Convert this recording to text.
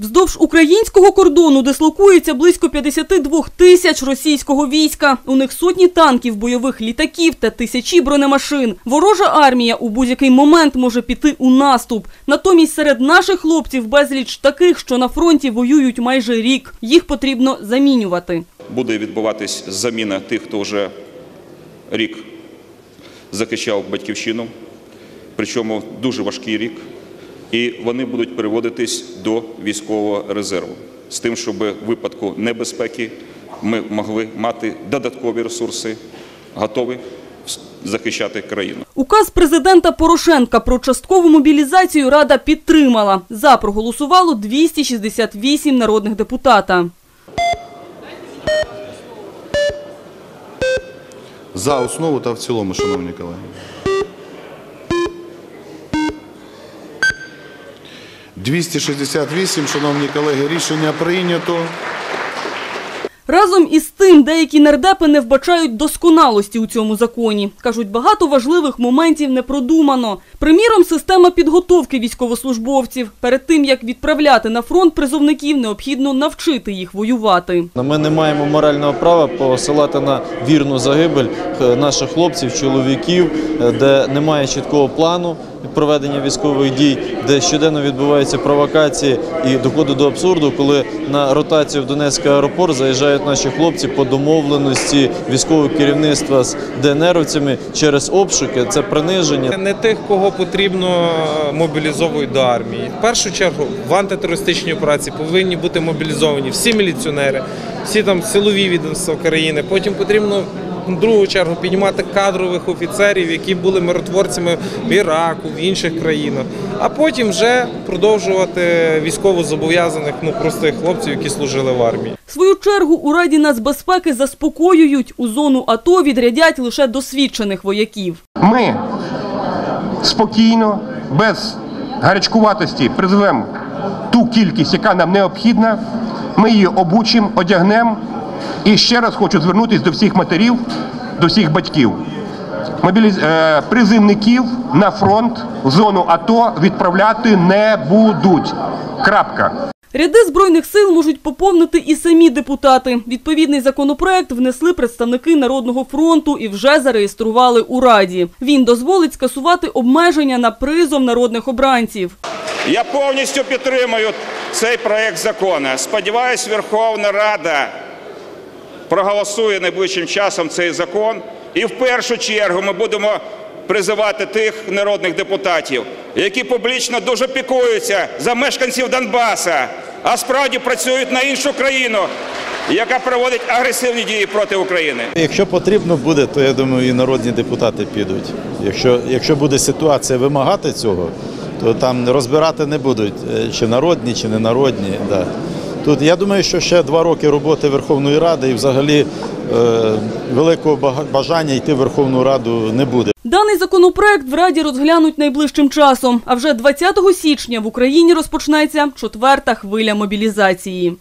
Вздовж українського кордону дислокується близько 52 тисяч російського війська. У них сотні танків, бойових літаків та тисячі бронемашин. Ворожа армія у будь-який момент може піти у наступ. Натомість серед наших хлопців безліч таких, що на фронті воюють майже рік. Їх потрібно замінювати. буде відбуватись заміна тих, хто вже рік захищав батьківщину, причому дуже важкий рік, і вони будуть переводитись до військового резерву з тим, щоб в випадку небезпеки ми могли мати додаткові ресурси, готові захищати країну. Указ президента Порошенка про часткову мобілізацію Рада підтримала. За проголосувало 268 народних депутата. За основу та в цілому, шановні колеги. «268, шановні колеги, рішення прийнято. Разом із тим, деякі нардепи не вбачають досконалості у цьому законі. Кажуть, багато важливих моментів не продумано. Приміром, система підготовки військовослужбовців. Перед тим, як відправляти на фронт призовників, необхідно навчити їх воювати. Ми не маємо морального права посилати на вірну загибель е, наших хлопців, чоловіків, е, де немає чіткого плану проведення військових дій, де щоденно відбуваються провокації і доходить до абсурду, коли на ротацію в Донецький аеропорт заїжджають наші хлопці по домовленості військового керівництва з ДНРовцями через обшуки. Це приниження. Не тих, кого потрібно мобілізовують до армії. В першу чергу в антитерористичній операції повинні бути мобілізовані всі міліціонери, всі там силові відомства країни. Потім потрібно в другу чергу піднімати кадрових офіцерів, які були миротворцями в Іраку, в інших країнах. А потім вже продовжувати військово зобов'язаних ну простих хлопців, які служили в армії. Свою чергу у Раді нацбезпеки заспокоюють, у зону АТО відрядять лише досвідчених вояків. Ми спокійно, без гарячкуватості призвемо ту кількість, яка нам необхідна. Ми її обучимо, одягнемо. І ще раз хочу звернутися до всіх матерів, до всіх батьків. Мобіліз... е, Призивників на фронт в зону АТО відправляти не будуть. Крапка. Ряди Збройних сил можуть поповнити і самі депутати. Відповідний законопроект внесли представники Народного фронту і вже зареєстрували у Раді. Він дозволить скасувати обмеження на призов народних обранців. Я повністю підтримую цей проект закону. Сподіваюсь, Верховна Рада проголосує найближчим часом цей закон. І в першу чергу ми будемо призивати тих народних депутатів, які публічно дуже піклуються за мешканців Донбаса, а справді працюють на іншу країну, яка проводить агресивні дії проти України. Якщо потрібно буде, то я думаю, і народні депутати підуть. Якщо, якщо буде ситуація вимагати цього, то там розбирати не будуть, е, чи народні, чи ненародні. Да. Тут я думаю, що ще два роки роботи Верховної Ради і взагалі е, великого бажання йти в Верховну Раду не буде. Даний законопроект в Раді розглянуть найближчим часом. А вже 20 січня в Україні розпочнеться четверта хвиля мобілізації.